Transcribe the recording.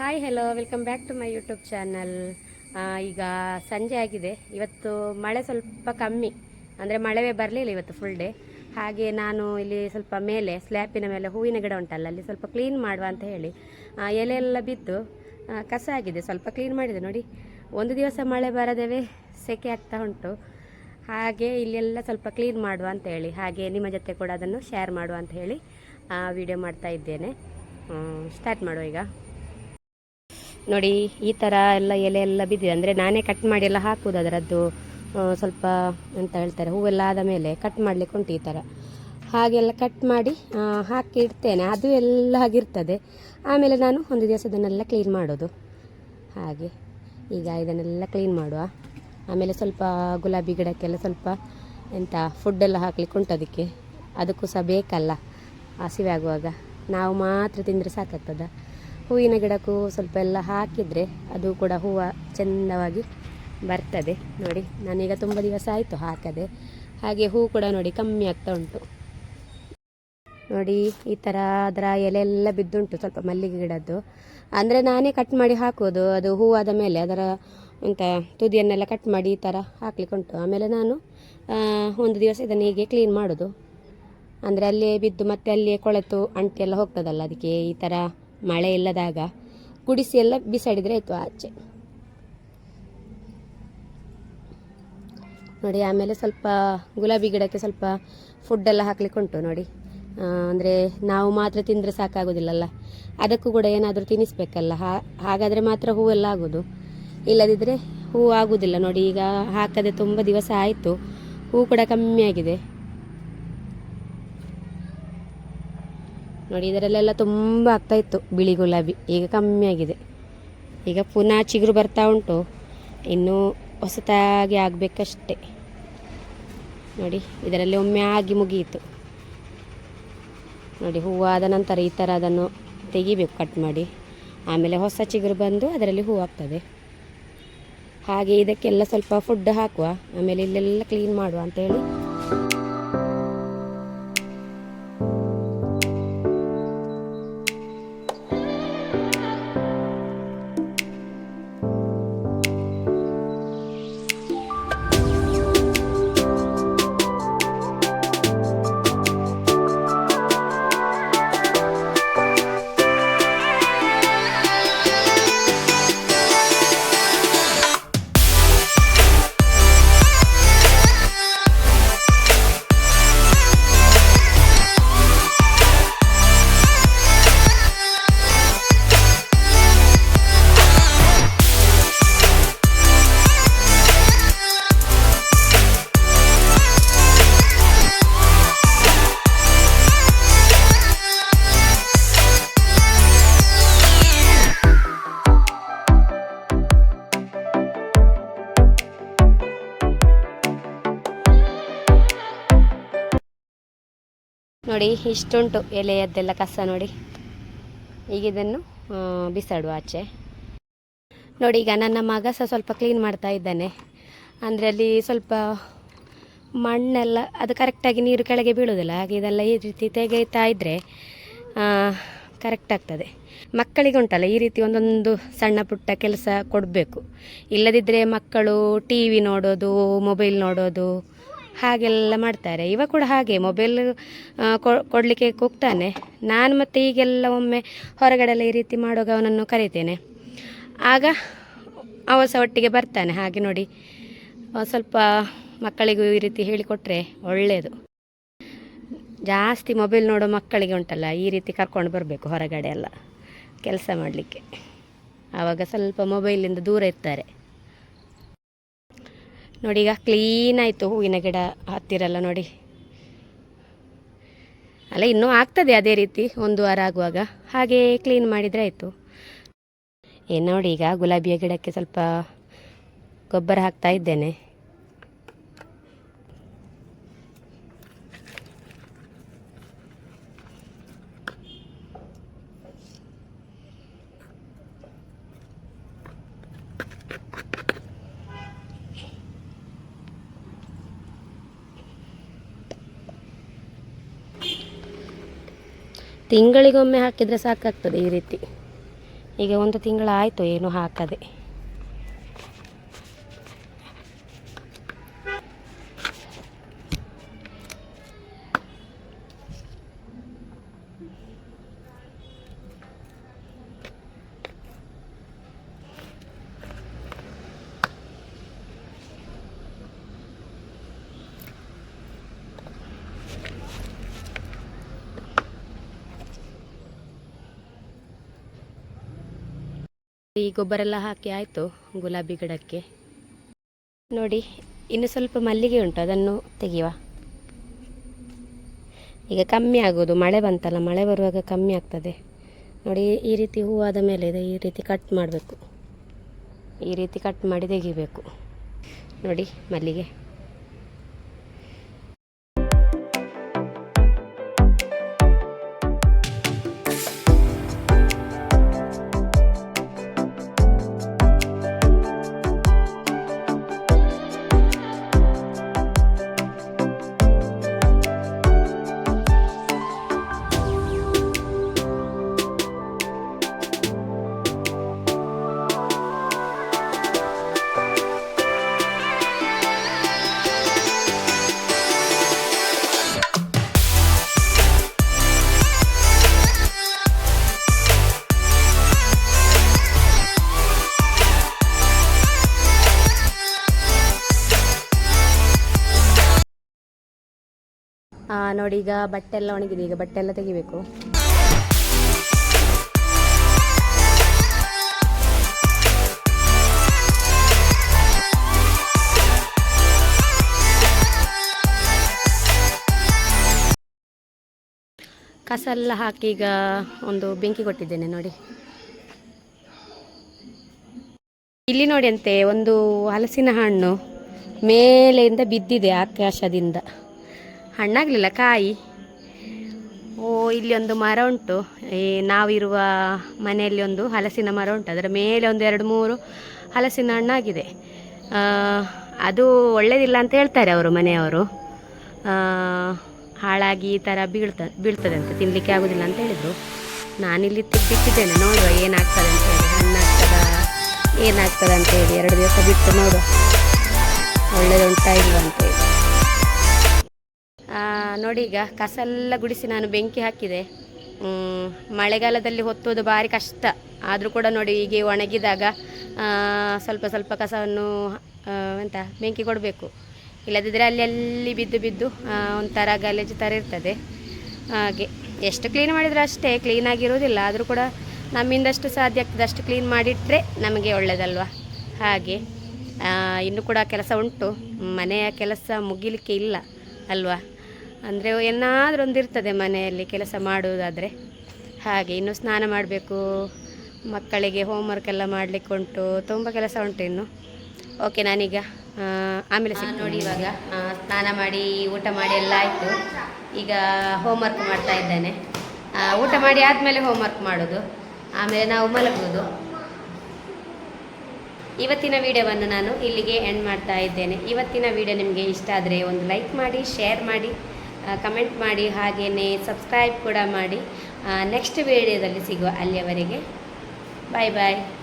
Hi hello welcome back to my YouTube channel ಈಗ ಸಂಜೆ ಆಗಿದೆ. ಇವತ್ತು ಮಳೆ ಸ್ವಲ್ಪ ಕಮ್ಮಿ. ಅಂದರೆ ಮಳೆವೇ ಬರಲಿಲ್ಲ ಇವತ್ತು ಫುಲ್ ಡೇ ಹಾಗೆ ನಾನು ಇಲ್ಲಿ ಸ್ವಲ್ಪ ಮೇಲೆ ಸ್ಲ್ಯಾಪಿನ ಮೇಲೆ, ಹೂವಿನ ಗಿಡ ಉಂಟಲ್ಲ, ಅಲ್ಲಿ ಸ್ವಲ್ಪ ಕ್ಲೀನ್ ಮಾಡುವ ಅಂತ ಹೇಳಿ ಎಲೆ ಎಲ್ಲ ಬಿದ್ದು ಕಸ ಆಗಿದೆ. ಸ್ವಲ್ಪ ಕ್ಲೀನ್ ಮಾಡಿದೆ ನೋಡಿ. ಒಂದು ದಿವಸ ಮಳೆ ಬರದೇವೆ, ಸೆಕೆ ಆಗ್ತಾ ಉಂಟು. ಹಾಗೆ ಇಲ್ಲೆಲ್ಲ ಸ್ವಲ್ಪ ಕ್ಲೀನ್ ಮಾಡುವ ಅಂತ ಹೇಳಿ, ಹಾಗೆ ನಿಮ್ಮ ಜೊತೆ ಕೂಡ ಅದನ್ನು ಶೇರ್ ಮಾಡುವ ಅಂತ ಹೇಳಿ ವಿಡಿಯೋ ಮಾಡ್ತಾ ಇದ್ದೇನೆ. ಸ್ಟಾರ್ಟ್ ಮಾಡುವ ಈಗ. ನೋಡಿ, ಈ ಥರ ಎಲ್ಲ ಎಲೆ ಎಲ್ಲ ಬಿದ್ದಿದೆ. ಅಂದರೆ ನಾನೇ ಕಟ್ ಮಾಡಿ ಎಲ್ಲ ಹಾಕುವುದು ಅದರದ್ದು ಸ್ವಲ್ಪ ಅಂತ ಹೇಳ್ತಾರೆ, ಹೂವೆಲ್ಲ ಆದ ಮೇಲೆ ಕಟ್ ಮಾಡಲಿಕ್ಕೆ ಉಂಟು ಈ ಥರ ಹಾಗೆಲ್ಲ ಕಟ್ ಮಾಡಿ ಹಾಕಿ ಇಡ್ತೇನೆ. ಅದು ಎಲ್ಲ ಆಗಿರ್ತದೆ. ಆಮೇಲೆ ನಾನು ಒಂದು ದಿವಸ ಇದನ್ನೆಲ್ಲ ಕ್ಲೀನ್ ಮಾಡೋದು. ಹಾಗೆ, ಈಗ ಇದನ್ನೆಲ್ಲ ಕ್ಲೀನ್ ಮಾಡುವ. ಆಮೇಲೆ ಸ್ವಲ್ಪ ಗುಲಾಬಿ ಗಿಡಕ್ಕೆಲ್ಲ ಸ್ವಲ್ಪ ಎಂಥ ಫುಡ್ಡೆಲ್ಲ ಹಾಕ್ಲಿಕ್ಕೆ ಉಂಟು ಅದಕ್ಕೆ. ಅದಕ್ಕೂ ಸಹ ಬೇಕಲ್ಲ ಹಸಿವೆ ಆಗುವಾಗ. ನಾವು ಮಾತ್ರ ತಿಂದರೆ ಸಾಕಾಗ್ತದ. ಹೂವಿನ ಗಿಡಕ್ಕೂ ಸ್ವಲ್ಪ ಎಲ್ಲ ಹಾಕಿದರೆ ಅದು ಕೂಡ ಹೂವು ಚೆಂದವಾಗಿ ಬರ್ತದೆ. ನೋಡಿ, ನಾನೀಗ ತುಂಬ ದಿವಸ ಆಯಿತು ಹಾಕದೆ. ಹಾಗೆ ಹೂ ಕೂಡ ನೋಡಿ ಕಮ್ಮಿ ಆಗ್ತಾ ಉಂಟು. ನೋಡಿ, ಈ ಥರ ಅದರ ಎಲೆ ಎಲ್ಲ ಬಿದ್ದುಂಟು ಸ್ವಲ್ಪ ಮಲ್ಲಿಗೆ ಗಿಡದ್ದು. ಅಂದರೆ ನಾನೇ ಕಟ್ ಮಾಡಿ ಹಾಕೋದು ಅದು ಹೂವಾದ ಮೇಲೆ ಅದರ ಎಂತ ತುದಿಯನ್ನೆಲ್ಲ ಕಟ್ ಮಾಡಿ ಈ ಥರ ಹಾಕ್ಲಿಕ್ಕೆ ಉಂಟು. ಆಮೇಲೆ ನಾನು ಒಂದು ದಿವಸ ಇದನ್ನು ಹೀಗೆ ಕ್ಲೀನ್ ಮಾಡೋದು. ಅಂದರೆ ಅಲ್ಲಿಯೇ ಬಿದ್ದು ಮತ್ತೆ ಅಲ್ಲಿಯೇ ಕೊಳೆತು ಅಂಟಿ ಎಲ್ಲ ಹೋಗ್ತದಲ್ಲ, ಅದಕ್ಕೆ ಈ ಥರ ಮಳೆ ಇಲ್ಲದಾಗ ಕುಡಿಸಿ ಎಲ್ಲ ಬಿಸಾಡಿದರೆ ಆಯಿತು ಆಚೆ. ನೋಡಿ, ಆಮೇಲೆ ಸ್ವಲ್ಪ ಗುಲಾಬಿ ಗಿಡಕ್ಕೆ ಸ್ವಲ್ಪ ಫುಡ್ಡೆಲ್ಲ ಹಾಕ್ಲಿಕ್ಕೆ ಉಂಟು ನೋಡಿ. ಅಂದರೆ ನಾವು ಮಾತ್ರ ತಿಂದರೆ ಸಾಕಾಗೋದಿಲ್ಲಲ್ಲ. ಅದಕ್ಕೂ ಕೂಡ ಏನಾದರೂ ತಿನ್ನಿಸ್ಬೇಕಲ್ಲ ಹಾಗಾದರೆ ಮಾತ್ರ ಹೂವೆಲ್ಲ ಆಗೋದು. ಇಲ್ಲದಿದ್ದರೆ ಹೂ ಆಗುವುದಿಲ್ಲ ನೋಡಿ. ಈಗ ಹಾಕದೆ ತುಂಬ ದಿವಸ ಆಯಿತು. ಹೂ ಕೂಡ ಕಮ್ಮಿ ಆಗಿದೆ. ನೋಡಿ, ಇದರಲ್ಲೆಲ್ಲ ತುಂಬ ಆಗ್ತಾ ಇತ್ತು, ಬಿಳಿ ಗುಲಾಬಿ. ಈಗ ಕಮ್ಮಿ ಆಗಿದೆ. ಈಗ ಪುನಃ ಚಿಗುರು ಬರ್ತಾ ಉಂಟು. ಇನ್ನೂ ಹೊಸತಾಗಿ ಆಗಬೇಕಷ್ಟೆ. ನೋಡಿ, ಇದರಲ್ಲಿ ಒಮ್ಮೆ ಆಗಿ ಮುಗಿಯಿತು. ನೋಡಿ ಹೂವಾದ ನಂತರ ಈ ಥರ ಅದನ್ನು ತೆಗಿಬೇಕು, ಕಟ್ ಮಾಡಿ. ಆಮೇಲೆ ಹೊಸ ಚಿಗುರು ಬಂದು ಅದರಲ್ಲಿ ಹೂವು ಆಗ್ತದೆ. ಹಾಗೆ ಇದಕ್ಕೆಲ್ಲ ಸ್ವಲ್ಪ ಫುಡ್ ಹಾಕುವ. ಆಮೇಲೆ ಇಲ್ಲೆಲ್ಲ ಕ್ಲೀನ್ ಮಾಡುವ ಅಂತ ಹೇಳಿ. ನೋಡಿ, ಇಷ್ಟುಂಟು ಎಲೆಯದ್ದೆಲ್ಲ ಕಸ ನೋಡಿ. ಈಗ ಇದನ್ನು ಬಿಸಾಡುವ ಆಚೆ. ನೋಡಿ, ಈಗ ನನ್ನ ಮಗ ಸಹ ಸ್ವಲ್ಪ ಕ್ಲೀನ್ ಮಾಡ್ತಾ ಇದ್ದಾನೆ. ಅಂದರೆ ಅಲ್ಲಿ ಸ್ವಲ್ಪ ಮಣ್ಣೆಲ್ಲ, ಅದು ಕರೆಕ್ಟಾಗಿ ನೀರು ಕೆಳಗೆ ಬೀಳೋದಿಲ್ಲ ಹಾಗೆ ಇದೆಲ್ಲ ಈ ರೀತಿ ತೆಗೆಯುತ್ತಾ ಇದ್ದರೆ ಕರೆಕ್ಟ್ ಆಗ್ತದೆ. ಮಕ್ಕಳಿಗೆ ಉಂಟಲ್ಲ ಈ ರೀತಿ ಒಂದೊಂದು ಸಣ್ಣ ಪುಟ್ಟ ಕೆಲಸ ಕೊಡಬೇಕು. ಇಲ್ಲದಿದ್ದರೆ ಮಕ್ಕಳು ಟಿ ವಿ ನೋಡೋದು ಮೊಬೈಲ್ ನೋಡೋದು ಹಾಗೆಲ್ಲ ಮಾಡ್ತಾರೆ. ಇವ ಕೂಡ ಹಾಗೆ ಮೊಬೈಲ್ ಕೊಡಲಿಕ್ಕೆ ಕೂಗ್ತಾನೆ. ನಾನು ಮತ್ತೆ ಈಗೆಲ್ಲ ಒಮ್ಮೆ ಹೊರಗಡೆಲ್ಲ ಈ ರೀತಿ ಮಾಡುವಾಗ ಅವನನ್ನು ಕರೀತೇನೆ. ಆಗ ಅವ ಸಹ ಒಟ್ಟಿಗೆ ಬರ್ತಾನೆ. ಹಾಗೆ ನೋಡಿ ಸ್ವಲ್ಪ ಮಕ್ಕಳಿಗೂ ಈ ರೀತಿ ಹೇಳಿಕೊಟ್ರೆ ಒಳ್ಳೆಯದು ಜಾಸ್ತಿ ಮೊಬೈಲ್ ನೋಡೋ ಮಕ್ಕಳಿಗೆ ಉಂಟಲ್ಲ, ಈ ರೀತಿ ಕರ್ಕೊಂಡು ಬರಬೇಕು ಹೊರಗಡೆ ಎಲ್ಲ ಕೆಲಸ ಮಾಡಲಿಕ್ಕೆ. ಆವಾಗ ಸ್ವಲ್ಪ ಮೊಬೈಲಿಂದ ದೂರ ಇರ್ತಾರೆ. ನೋಡಿ, ಈಗ ಕ್ಲೀನ್ ಆಯಿತು ಹೂವಿನ ಗಿಡ ಹತ್ತಿರಲ್ಲ ನೋಡಿ. ಅಲ್ಲ, ಇನ್ನೂ ಆಗ್ತದೆ ಅದೇ ರೀತಿ, ಒಂದು ವಾರ ಆಗುವಾಗ. ಹಾಗೆ ಕ್ಲೀನ್ ಮಾಡಿದರೆ ಆಯಿತು. ಏನು ನೋಡಿ, ಈಗ ಗುಲಾಬಿಯ ಗಿಡಕ್ಕೆ ಸ್ವಲ್ಪ ಗೊಬ್ಬರ ಹಾಕ್ತಾ ಇದ್ದೇನೆ. ತಿಂಗಳಿಗೊಮ್ಮೆ ಹಾಕಿದರೆ ಸಾಕಾಗ್ತದೆ ಈ ರೀತಿ. ಈಗ ಒಂದು ತಿಂಗಳಾಯಿತು ಏನು ಹಾಕದೆ. ಈ ಗೊಬ್ಬರ ಎಲ್ಲ ಹಾಕಿ ಆಯಿತು ಗುಲಾಬಿ ಗಿಡಕ್ಕೆ. ನೋಡಿ, ಇನ್ನು ಸ್ವಲ್ಪ ಮಲ್ಲಿಗೆ ಉಂಟು, ಅದನ್ನು ತೆಗೆಯುವ. ಈಗ ಕಮ್ಮಿ ಆಗೋದು ಮಳೆ ಬಂತಲ್ಲ, ಮಳೆ ಬರುವಾಗ ಕಮ್ಮಿ ಆಗ್ತದೆ. ನೋಡಿ, ಈ ರೀತಿ ಹೂವಾದ ಮೇಲೆ ಇದೆ, ಈ ರೀತಿ ಕಟ್ ಮಾಡಬೇಕು. ಈ ರೀತಿ ಕಟ್ ಮಾಡಿ ತೆಗಿಬೇಕು. ನೋಡಿ, ಮಲ್ಲಿಗೆ. ನೋಡಿ, ಈಗ ಬಟ್ಟೆ ಎಲ್ಲ ಒಣಗಿದೆ. ಈಗ ಬಟ್ಟೆ ಎಲ್ಲ ತೆಗಿಬೇಕು. ಕಸ ಎಲ್ಲ ಹಾಕಿ ಈಗ ಒಂದು ಬೆಂಕಿ ಕೊಟ್ಟಿದ್ದೇನೆ, ನೋಡಿ. ಇಲ್ಲಿ ನೋಡಿ ಅಂತೆ, ಒಂದು ಹಲಸಿನ ಹಣ್ಣು ಮೇಲೆಯಿಂದ ಬಿದ್ದಿದೆ ಆಕಾಶದಿಂದ. ಹಣ್ಣಾಗಲಿಲ್ಲ ಕಾಯಿ. ಓ, ಇಲ್ಲಿ ಒಂದು ಮರ ಉಂಟು. ಈ ನಾವಿರುವ ಮನೆಯಲ್ಲಿ ಒಂದು ಹಲಸಿನ ಮರ ಉಂಟು. ಅದರ ಮೇಲೆ ಒಂದು ಎರಡು ಮೂರು ಹಲಸಿನ ಹಣ್ಣಾಗಿದೆ. ಅದು ಒಳ್ಳೆಯದಿಲ್ಲ ಅಂತ ಹೇಳ್ತಾರೆ ಅವರು, ಮನೆಯವರು. ಹಾಳಾಗಿ ಈ ಥರ ಬೀಳ್ತ ಬೀಳ್ತದೆ ಅಂತ ತಿನ್ನಲಿಕ್ಕೆ ಆಗೋದಿಲ್ಲ ಅಂತ ಹೇಳಿದರು. ನಾನಿಲ್ಲಿ ತೆಗ್ದಿಟ್ಟಿದ್ದೇನೆ ನೋಡುವ ಏನಾಗ್ತದೆ ಅಂತ ಹೇಳಿ. ಹಣ್ಣಾಗ್ತದ, ಏನಾಗ್ತದೆ ಅಂತ ಹೇಳಿ ಎರಡು ದಿವಸ ಬಿಟ್ಟು ನೋಡುವ. ಒಳ್ಳೆಯದು ಇಲ್ವಾ ಅಂತ ನೋಡಿ ಈಗ ಕಸ ಎಲ್ಲ ಗುಡಿಸಿ ನಾನು ಬೆಂಕಿ ಹಾಕಿದೆ. ಮಳೆಗಾಲದಲ್ಲಿ ಹೊತ್ತೋದು ಭಾರಿ ಕಷ್ಟ. ಆದರೂ ಕೂಡ ನೋಡಿ ಹೀಗೆ ಒಣಗಿದಾಗ ಸ್ವಲ್ಪ ಸ್ವಲ್ಪ ಕಸವನ್ನು ಎಂತ, ಬೆಂಕಿ ಕೊಡಬೇಕು. ಇಲ್ಲದಿದ್ದರೆ ಅಲ್ಲಿ ಅಲ್ಲಿ ಬಿದ್ದು ಬಿದ್ದು ಒಂಥರ ಗಲೇಜು ಥರ ಇರ್ತದೆ. ಹಾಗೆ, ಎಷ್ಟು ಕ್ಲೀನ್ ಮಾಡಿದರೂ ಅಷ್ಟೇ ಕ್ಲೀನಾಗಿರೋದಿಲ್ಲ ಆದರೂ ಕೂಡ ನಮ್ಮಿಂದಷ್ಟು ಸಾಧ್ಯ ಆಗ್ತದೆ ಅಷ್ಟು ಕ್ಲೀನ್ ಮಾಡಿಟ್ಟರೆ ನಮಗೆ ಒಳ್ಳೆಯದಲ್ವ ಹಾಗೆ ಇನ್ನೂ ಕೂಡ ಕೆಲಸ ಉಂಟು. ಮನೆಯ ಕೆಲಸ ಮುಗಿಲಿಕ್ಕೆ ಇಲ್ಲ, ಅಲ್ವಾ? ಅಂದರೆ ಏನಾದರೂ ಒಂದಿರ್ತದೆ ಮನೆಯಲ್ಲಿ ಕೆಲಸ ಮಾಡುವುದಾದರೆ. ಹಾಗೆ ಇನ್ನು ಸ್ನಾನ ಮಾಡಬೇಕು, ಮಕ್ಕಳಿಗೆ ಹೋಮ್ವರ್ಕ್ ಎಲ್ಲ ಮಾಡಲಿಕ್ಕೆ ಉಂಟು, ತುಂಬ ಕೆಲಸ ಉಂಟು ಇನ್ನು. ಓಕೆ ನಾನೀಗ ಆಮೇಲೆ. ನೋಡಿ ಇವಾಗ ಸ್ನಾನ ಮಾಡಿ, ಊಟ ಮಾಡಿ ಎಲ್ಲ ಆಯಿತು. ಈಗ ಹೋಮ್ವರ್ಕ್ ಮಾಡ್ತಾ ಇದ್ದೇನೆ. ಊಟ ಮಾಡಿ ಆದಮೇಲೆ ಹೋಮ್ವರ್ಕ್ ಮಾಡೋದು. ಆಮೇಲೆ ನಾವು ಮಲಗುವುದು. ಇವತ್ತಿನ ವಿಡಿಯೋವನ್ನು ನಾನು ಇಲ್ಲಿಗೆ ಎಂಡ್ ಮಾಡ್ತಾ ಇದ್ದೇನೆ. ಇವತ್ತಿನ ವಿಡಿಯೋ ನಿಮಗೆ ಇಷ್ಟ ಆದರೆ ಒಂದು ಲೈಕ್ ಮಾಡಿ ಶೇರ್ ಮಾಡಿ. ಕಮೆಂಟ್ ಮಾಡಿ ಹಾಗೆಯೇ ಸಬ್ಸ್ಕ್ರೈಬ್ ಕೂಡ ಮಾಡಿ. ನೆಕ್ಸ್ಟ್ ವಿಡಿಯೋದಲ್ಲಿ ಸಿಗುವ ಅಲ್ಲಿಯವರೆಗೆ. ಬಾಯ್ ಬಾಯ್